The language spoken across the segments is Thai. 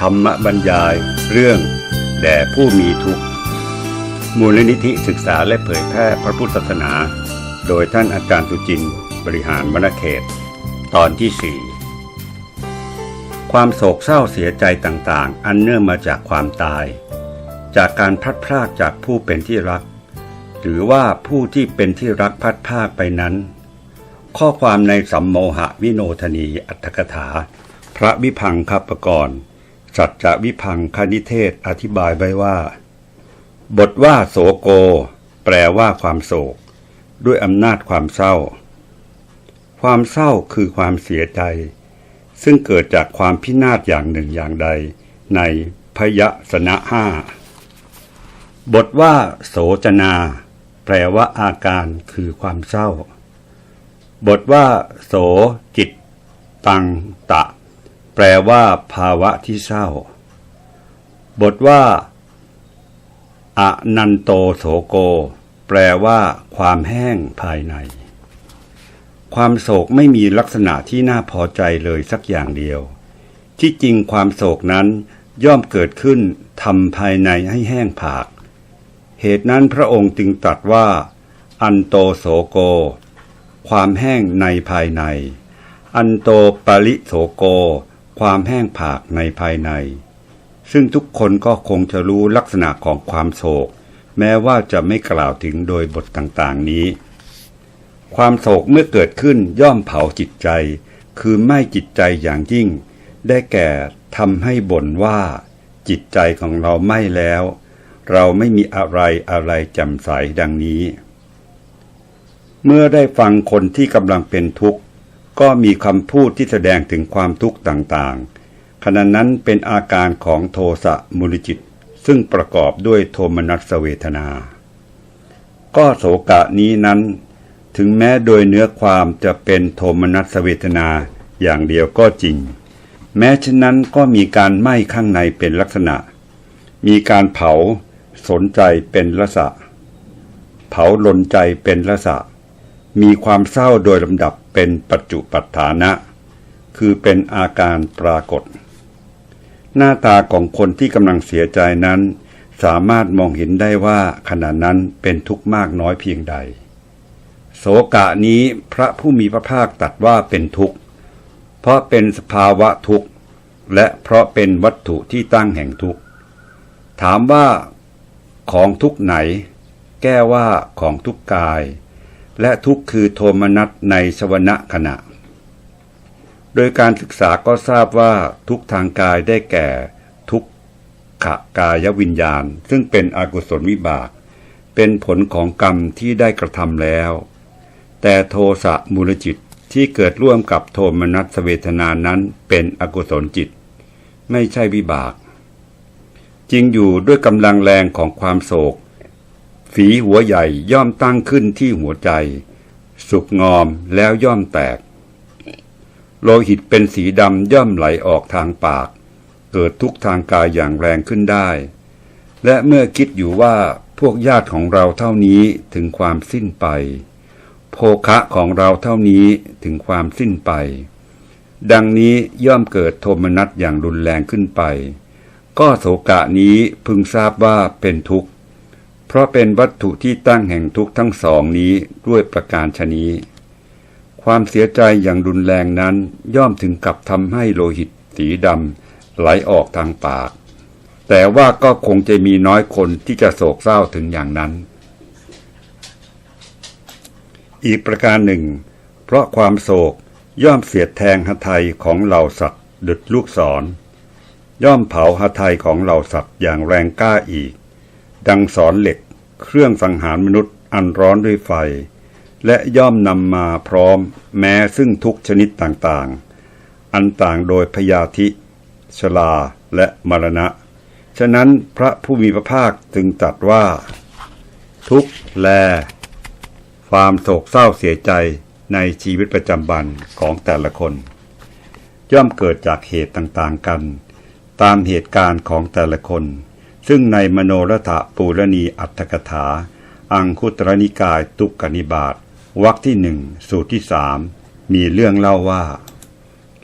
ธรรมบรรยายเรื่อง แด่ผู้มีทุกข์ มูลนิธิศึกษาและเผยแพร่พระพุทธศาสนา โดยท่านอาจารย์สุจินบริหารมณเขต ตอนที่สี่ความโศกเศร้าเสียใจต่างๆ อันเนื่องมาจากความตาย จากการพัดพรากจากผู้เป็นที่รัก หรือว่าผู้ที่เป็นที่รักพัดพรากไปนั้น ข้อความในสัมโมหะวิโนทนีอัตถกถา พระวิพังคัปกรณ์ สัจจวิพังคณิเทศอธิบายไว้ว่า บทว่าโสโก แปลว่าความโศก ด้วยอำนาจความเศร้า ความเศร้าคือความเสียใจ ซึ่งเกิดจากความพินาศอย่างหนึ่งอย่างใด ในพยสนะห้าบทว่า โสจนา แปลว่าอาการคือความเศร้า บทว่า โสจิต ตังตะ แปลว่า ภาวะที่เศร้า บทว่าอนันโตโสโก แปลว่า ความแห้งภายใน ความโศกไม่มีลักษณะที่น่าพอใจเลยสักอย่างเดียว ที่จริงความโศกนั้นย่อมเกิดขึ้นทำภายในให้แห้งผาก เหตุนั้นพระองค์จึงตรัสว่า อันโตโสโก ความแห้งในภายใน อันโตปริโสโก ความแห้งผากในภายใน ซึ่งทุกคนก็คงจะรู้ลักษณะของความโศก แม้ว่าจะไม่กล่าวถึงโดยบทต่างๆนี้ ความโศกเมื่อเกิดขึ้นย่อมเผาจิตใจ คือไม่จิตใจอย่างยิ่ง ได้แก่ทำให้บ่นว่า จิตใจของเราไม่แล้ว เราไม่มีอะไรอะไรจำใสดังนี้ เมื่อได้ฟังคนที่กำลังเป็นทุกข์ ก็มีคำพูดที่แสดงถึงความทุกข์ต่างๆ ขณะนั้นเป็นอาการของโทสะมุลจิต ซึ่งประกอบด้วยโทมนัสเวทนา ก็โศกะนี้นั้น ถึงแม้โดยเนื้อความจะเป็นโทมนัสเวทนาอย่างเดียวก็จริง แม้ฉะนั้นก็มีการไหม้ข้างในเป็นลักษณะ มีการเผาสนใจเป็นละสะ เผาลนใจเป็นละสะ มีความเศร้าโดยลำดับเป็นปัจจุปัฏฐานะ คือเป็นอาการปรากฏ หน้าตาของคนที่กำลังเสียใจนั้น สามารถมองเห็นได้ว่าขณะนั้นเป็นทุกข์มากน้อยเพียงใด โสกะนี้พระผู้มีพระภาคตัดว่าเป็นทุกข์ เพราะเป็นสภาวะทุกข์ และเพราะเป็นวัตถุที่ตั้งแห่งทุกข์ ถามว่าของทุกข์ไหน แก้ว่าของทุกข์กาย และทุกข์คือโทมนัสในสวนะขณะ โดยการศึกษาก็ทราบว่าทุกทางกายได้แก่ ทุกขกายวิญญาณ ซึ่งเป็นอกุศลวิบาก เป็นผลของกรรมที่ได้กระทำแล้ว แต่โทสะมูลจิตที่เกิดร่วมกับโทมนัสเวทนานั้นเป็นอกุศลจิต ไม่ใช่วิบาก จริงอยู่ด้วยกำลังแรงของความโศก ฝีหัวใหญ่ย่อมตั้งขึ้นที่หัวใจ สุกงอมแล้วย่อมแตก โลหิตเป็นสีดำย่อมไหลออกทางปาก เกิดทุกทางกายอย่างแรงขึ้นได้ และเมื่อคิดอยู่ว่าพวกญาติของเราเท่านี้ถึงความสิ้นไป โภคะของเราเท่านี้ถึงความสิ้นไป ดังนี้ย่อมเกิดโทมนัสอย่างรุนแรงขึ้นไป ก็โศกะนี้พึงทราบว่าเป็นทุกข์ เพราะเป็นวัตถุที่ตั้งแห่งทุกทั้งสองนี้ด้วยประการชนี้ ความเสียใจอย่างรุนแรงนั้นย่อมถึงกับทำให้โลหิตสีดำไหลออกทางปาก แต่ว่าก็คงจะมีน้อยคนที่จะโศกเศร้าถึงอย่างนั้น อีกประการหนึ่ง เพราะความโศกย่อมเสียดแทงหทัยของเหล่าสัตว์ดุดลูกศร ย่อมเผาหทัยของเหล่าสัตว์อย่างแรงกล้าอีก ดังสอนเหล็ก เครื่องสังหารมนุษย์อันร้อนด้วยไฟ และย่อมนำมาพร้อม แม้ซึ่งทุกชนิดต่างๆ อันต่างโดยพยาธิ ชลาและมรณะ ฉะนั้นพระผู้มีพระภาคจึงตรัสว่า ทุกแล ความโศกเศร้าเสียใจในชีวิตประจำวันของแต่ละคน ย่อมเกิดจากเหตุต่างๆกัน ตามเหตุการณ์ของแต่ละคน ซึ่งในมโนรถปูรณีอัตถกถา อังคุตรนิกายตุกนิบาตวรรคที่หนึ่งสูตรที่สามมีเรื่องเล่าว่า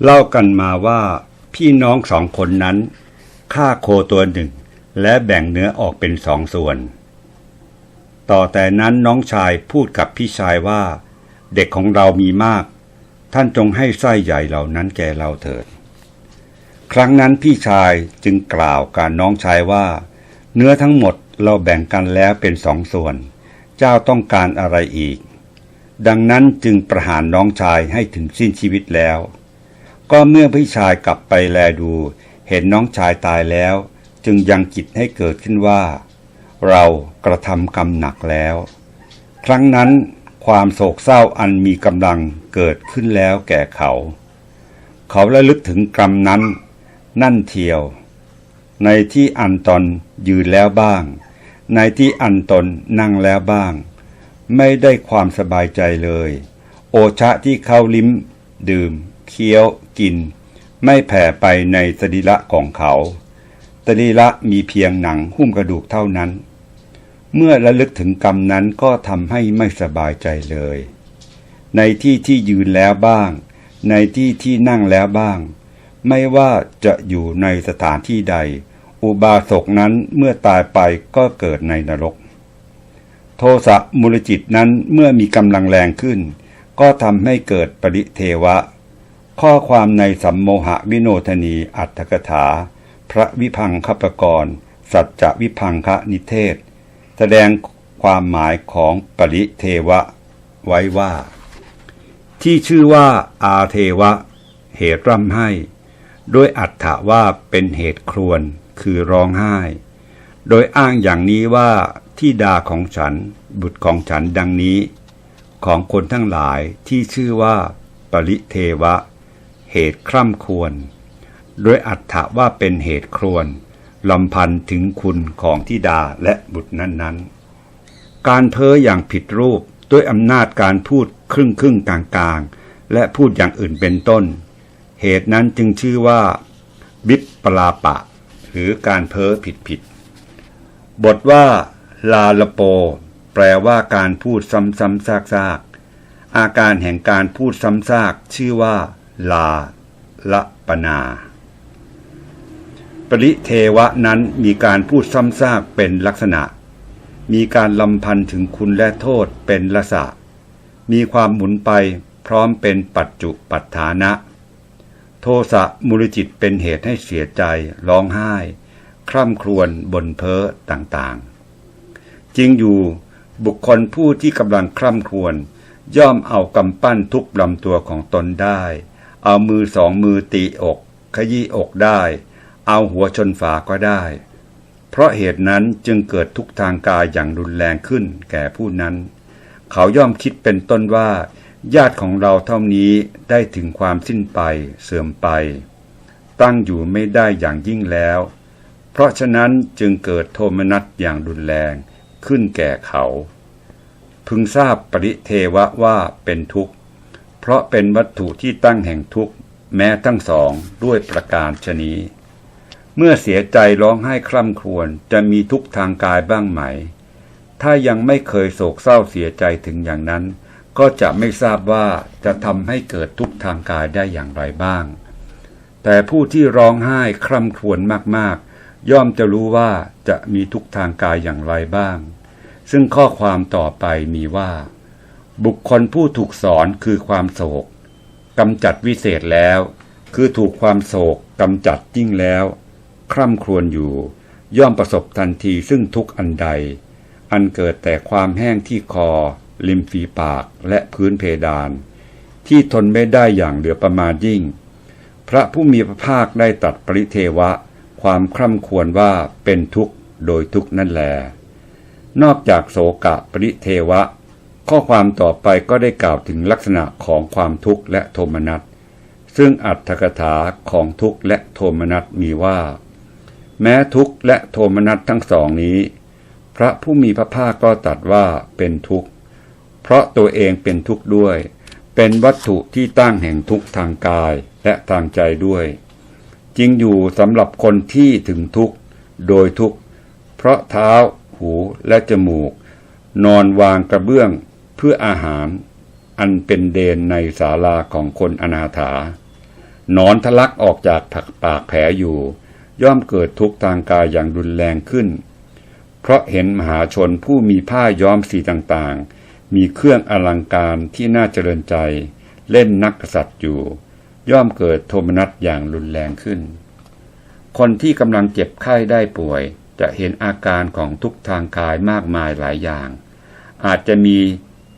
เล่ากันมาว่า พี่น้องสองคนนั้นฆ่าโคตัวหนึ่ง และแบ่งเนื้อออกเป็นสองส่วน ต่อแต่นั้นน้องชายพูดกับพี่ชายว่า เด็กของเรามีมาก ท่านจงให้ไส้ใหญ่เหล่านั้นแก่เราเถิด ครั้งนั้นพี่ชายจึงกล่าวกับน้องชายว่า เนื้อทั้งหมดเราแบ่งกันแล้วเป็นสองส่วน เจ้าต้องการอะไรอีก ดังนั้นจึงประหารน้องชายให้ถึงสิ้นชีวิตแล้ว ก็เมื่อพี่ชายกลับไปแลดู เห็นน้องชายตายแล้ว จึงยังจิตให้เกิดขึ้นว่า เรากระทำกรรมหนักแล้ว ครั้งนั้นความโศกเศร้าอันมีกำลังเกิดขึ้นแล้วแก่เขา เขาระลึกถึงกรรมนั้น นั่นเทียว ในที่อันตนยืนแล้วบ้าง ในที่อันตนนั่งแล้วบ้าง ไม่ได้ความสบายใจเลย โอชะที่เขาลิ้ม ดื่ม เคี้ยวกิน ไม่แผ่ไปในสรีระของเขาสรีระมีเพียงหนังหุ้มกระดูกเท่านั้น เมื่อระลึกถึงกรรมนั้นก็ทำให้ไม่สบายใจเลย ในที่ที่ยืนแล้วบ้าง ในที่ที่นั่งแล้วบ้าง ไม่ว่าจะอยู่ในสถานที่ใด อุบาสกนั้นเมื่อตายไปก็เกิดในนรก โทสะมูลจิตนั้นเมื่อมีกำลังแรงขึ้น ก็ทำให้เกิดปริเทวะ ข้อความในสัมโมหวิโนทนีอัตถกถา พระวิพังคปกรณ์สัจจวิพังคะนิเทศ แสดงความหมายของปริเทวะ ไว้ว่า ที่ชื่อว่าอาเทวะ เหตุร่ำให้ ด้วยอัตถะว่าเป็นเหตุครวน คือร้องไห้ โดยอ้างอย่างนี้ว่าที่ดาของฉันบุตรของฉันดังนี้ ของคนทั้งหลายที่ชื่อว่า ปริเทวะ เหตุคร่ำควร โดยอัตถะว่าเป็นเหตุครวนลำพันถึงคุณของทิดาและบุตรนั้นๆ การเพ้ออย่างผิดรูปด้วยอำนาจการพูดครึ่งครึ่งกลางกลางๆและพูดอย่างอื่นเป็นต้น เหตุนั้นจึงชื่อว่า บิปปลาปะ หรือการเพ้อผิดผิดๆบทว่า ลาลโป แปลว่าการพูดซ้ำๆซากๆ อาการแห่งการพูดซ้ำซากชื่อว่า ลาละปนา ปริเทวะนั้นมีการพูดซ้ำซากเป็นลักษณะ มีการลำพันถึงคุณและโทษเป็นละสะ มีความหมุนไปพร้อมเป็นปัจจุปัฏฐานะ โทสะมุลจิตเป็นเหตุให้เสียใจร้องไห้ คร่ำครวญบนเพ้อต่างๆ จริงอยู่บุคคลผู้ที่กำลังคร่ำครวญย่อมเอากำปั้นทุบลำตัวของตนได้ เอามือสองมือตีอก ขยี้อกได้ เอาหัวชนฝาก็ได้ เพราะเหตุนั้นจึงเกิดทุกทางกายอย่างรุนแรงขึ้นแก่ผู้นั้น เขาย่อมคิดเป็นต้นว่า ญาติของเราเท่านี้ได้ถึงความสิ้นไปเสื่อมไป ตั้งอยู่ไม่ได้อย่างยิ่งแล้ว เพราะฉะนั้นจึงเกิดโทมนัสอย่างรุนแรงขึ้นแก่เขา พึงทราบปริเทวะว่าเป็นทุกข์ เพราะเป็นวัตถุที่ตั้งแห่งทุกข์แม้ทั้งสองด้วยประการชนี้ เมื่อเสียใจร้องไห้คร่ำครวญจะมีทุกข์ทางกายบ้างไหม ถ้ายังไม่เคยโศกเศร้าเสียใจถึงอย่างนั้น ก็จะไม่ทราบว่าจะทำให้เกิดทุกข์ทางกายได้อย่างไรบ้าง แต่ผู้ที่ร้องไห้คร่ำครวญมากๆ ย่อมจะรู้ว่าจะมีทุกข์ทางกายอย่างไรบ้าง ซึ่งข้อความต่อไปมีว่า บุคคลผู้ถูกสอนคือความโศกกำจัดวิเศษแล้ว คือถูกความโศกกำจัดยิ่งแล้ว คร่ำครวญอยู่ ย่อมประสบทันทีซึ่งทุกข์อันใด อันเกิดแต่ความแห้งที่คอ ริมฝีปากและพื้นเพดาน ที่ทนไม่ได้อย่างเหลือประมาณยิ่ง พระผู้มีพระภาคได้ตัดปริเทวะ ความคร่ำควรว่าเป็นทุกข์โดยทุกข์นั่นแล นอกจากโสกะปริเทวะ ข้อความต่อไปก็ได้กล่าวถึงลักษณะของความทุกข์และโทมนัสซึ่งอัตถกถาของทุกข์และโทมนัสมีว่า แม้ทุกข์และโทมนัสทั้งสองนี้ พระผู้มีพระภาคก็ตรัสว่าเป็นทุกข์ เพราะตัวเองเป็นทุกข์ด้วย เป็นวัตถุที่ตั้งแห่งทุกข์ทางกายและทางใจด้วย จริงอยู่สำหรับคนที่ถึงทุกข์โดยทุกข์เพราะเท้า หูและจมูก นอนวางกระเบื้องเพื่ออาหาร อันเป็นเดนในศาลาของคนอนาถานอนทะลักออกจากผักปากแผลอยู่ ย่อมเกิดทุกข์ทางกายอย่างรุนแรงขึ้น เพราะเห็นมหาชนผู้มีผ้าย้อมสีต่างๆ มีเครื่องอลังการที่น่าเจริญใจ เล่นนักกษัตริย์อยู่ ย่อมเกิดโทมนัสอย่างรุนแรงขึ้น คนที่กำลังเจ็บไข้ได้ป่วย จะเห็นอาการของทุกทางกายมากมายหลายอย่าง อาจจะมี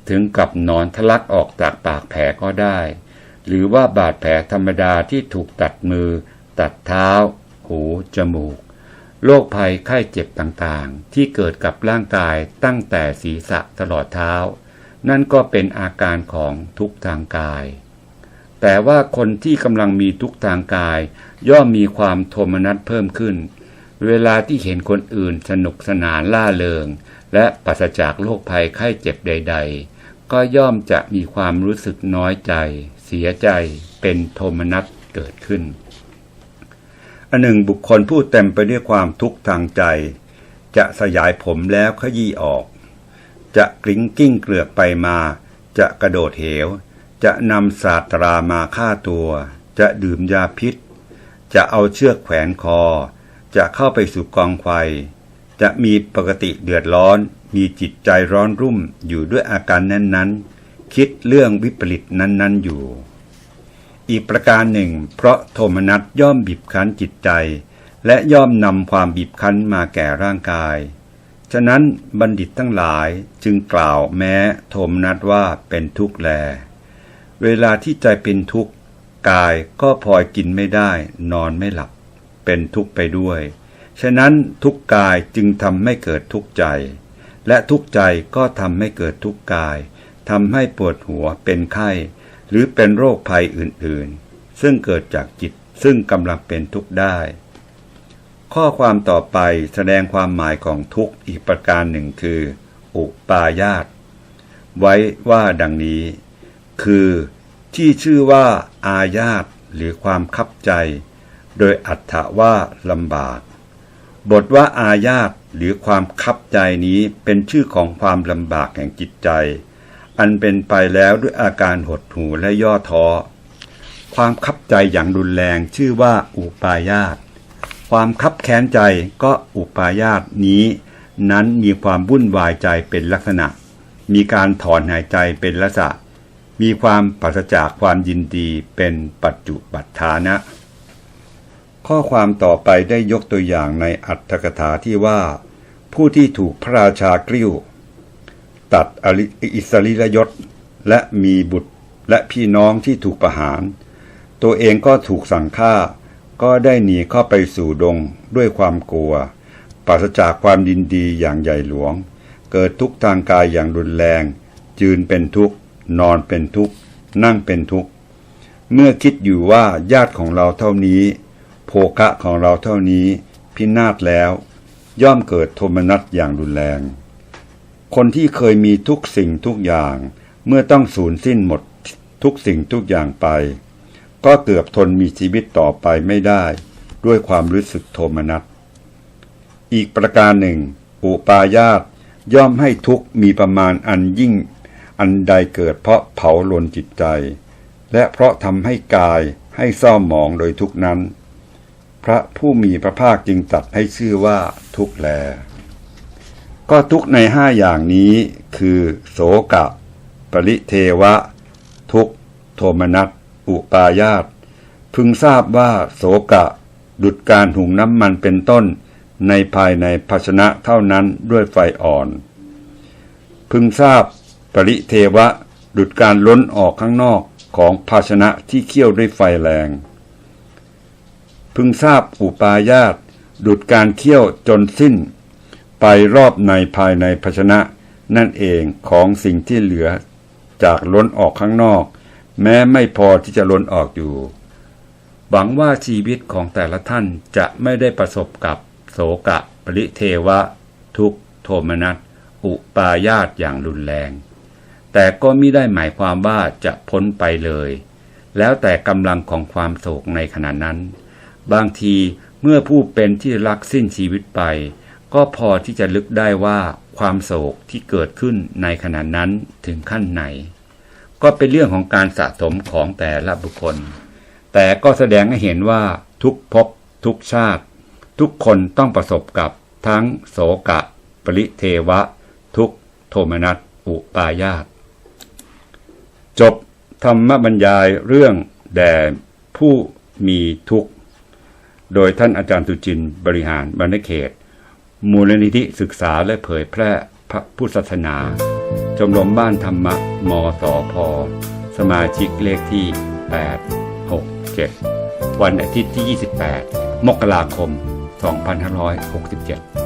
ถึงกับหนอนทะลักออกจากปากแผลก็ได้ หรือว่าบาดแผลธรรมดาที่ถูกตัดมือ ตัดเท้า หู จมูก โรคภัยไข้เจ็บต่างๆ ที่เกิดกับร่างกายตั้งแต่ศีรษะตลอดเท้า นั่นก็เป็นอาการของทุกข์ทางกาย แต่ว่าคนที่กำลังมีทุกข์ทางกาย ย่อมมีความโทมนัสเพิ่มขึ้น เวลาที่เห็นคนอื่นสนุกสนานล่าเริง และปราศจากโรคภัยไข้เจ็บใด ๆ ก็ย่อมจะมีความรู้สึกน้อยใจ เสียใจ เป็นโทมนัสเกิดขึ้นอันหนึ่งบุคคลผู้เต็มไปด้วยความทุกข์ทางใจ จะสยายผมแล้วขยี้ออก จะกลิ้งกิ้งเกลือกไปมา จะกระโดดเหว จะนำศาสตรามาฆ่าตัว จะดื่มยาพิษ จะเอาเชือกแขวนคอ จะเข้าไปสู่กองไฟ จะมีปกติเดือดร้อน มีจิตใจร้อนรุ่มอยู่ด้วยอาการนั้นๆ คิดเรื่องวิปริตนั้น ๆ อยู่ อีกประการหนึ่ง เพราะโทมนัสย่อมบีบคั้นจิตใจ และย่อมนำความบีบคั้นมาแก่ร่างกาย ฉะนั้นบัณฑิตทั้งหลายจึงกล่าวแม้โทมนัสว่าเป็นทุกข์แล เวลาที่ใจเป็นทุกข์กายก็พลอยกินไม่ได้ นอนไม่หลับ เป็นทุกข์ไปด้วย ฉะนั้นทุกกายจึงทำให้เกิดทุกข์ใจ และทุกข์ใจก็ทำให้เกิดทุกข์กายทำให้ปวดหัวเป็นไข้ หรือเป็นโรคภัยอื่นๆ ซึ่งเกิดจากจิตซึ่งกำลังเป็นทุกข์ได้ ข้อความต่อไปแสดงความหมายของทุกข์อีกประการหนึ่งคือ อุปายาต ไว้ว่าดังนี้ คือที่ชื่อว่าอาญาตหรือความคับใจ โดยอัตถว่าลำบาก บทว่าอาญาตหรือความคับใจนี้เป็นชื่อของความลำบากแห่งจิตใจ อันเป็นไปแล้วด้วยอาการหดหู่และย่อท้อ ความคับใจอย่างรุนแรงชื่อว่าอุปายาต ความคับแค้นใจก็อุปายาตนี้ นั้นมีความวุ่นวายใจเป็นลักษณะ มีการถอนหายใจเป็นลักษณะ มีความปราศจากความยินดีเป็นปัจจุบัตฐานะ ข้อความต่อไปได้ยกตัวอย่างในอัตถกถาที่ว่า ผู้ที่ถูกพระราชากริ้ว ตัดอิสริยยศและมีบุตรและพี่น้องที่ถูกประหาร ตัวเองก็ถูกสั่งฆ่า ก็ได้หนีเข้าไปสู่ดงด้วยความกลัว ปราศจากความยินดีอย่างใหญ่หลวง เกิดทุกข์ทางกายอย่างรุนแรงยืนเป็นทุกข์ นอนเป็นทุกข์ นั่งเป็นทุกข์ เมื่อคิดอยู่ว่าญาติของเราเท่านี้ โภคะของเราเท่านี้ พินาศแล้ว ย่อมเกิดโทมนัสอย่างรุนแรง คนที่เคยมีทุกสิ่งทุกอย่าง เมื่อต้องสูญสิ้นหมดทุกสิ่งทุกอย่างไป ก็เกือบทนมีชีวิตต่อไปไม่ได้ ด้วยความรู้สึกโทมนัส อีกประการหนึ่ง อุปายาตย่อมให้ทุกมีประมาณอันยิ่ง อันใดเกิดเพราะเผาลนจิตใจ และเพราะทำให้กายให้เศร้าหมองโดยทุกนั้น พระผู้มีพระภาคจึงตัดให้ชื่อว่าทุกแล ก็ทุกในห้าอย่างนี้คือ โสกะ ปริเทวะ ทุกโทมนัส อุปายาต พึงทราบว่าโสกะ ดุดการหุงน้ำมันเป็นต้น ในภายในภาชนะเท่านั้นด้วยไฟอ่อน พึงทราบ ปริเทวะ ดุดการล้นออกข้างนอกของภาชนะที่เคี่ยวด้วยไฟแรง พึงทราบอุปายาต ดุดการเคี่ยวจนสิ้น ไปรอบในภายในภาชนะนั่นเองของสิ่งที่เหลือจากล้นออกข้างนอก แม้ไม่พอที่จะล้นออกอยู่ หวังว่าชีวิตของแต่ละท่านจะไม่ได้ประสบกับโศกะ ปริเทวะ ทุกโทมนัสอุปายาตอย่างรุนแรง แต่ก็มิได้หมายความว่าจะพ้นไปเลย แล้วแต่กำลังของความโศกในขณะนั้น บางทีเมื่อผู้เป็นที่รักสิ้นชีวิตไป ก็พอที่จะลึกได้ว่าความโศกที่เกิดขึ้นในขณะนั้นถึงขั้นไหน ก็เป็นเรื่องของการสะสมของแต่ละบุคคล แต่ก็แสดงให้เห็นว่าทุกภพทุกชาติ ทุกคนต้องประสบกับทั้งโสกะ ปริเทวะ ทุกโทมนัสอุปายาตจบธรรมบรรยายเรื่องแด่ผู้มีทุกข์ โดยท่านอาจารย์ตุจินบริหารบรรณเขต มูลนิธิศึกษาและเผยแพร่พระพุทธศาสนา ชมรมบ้านธรรมะมสพสมาชิกเลขที่ 8 6 7 วันอาทิตย์ที่ 28 มกราคม 2567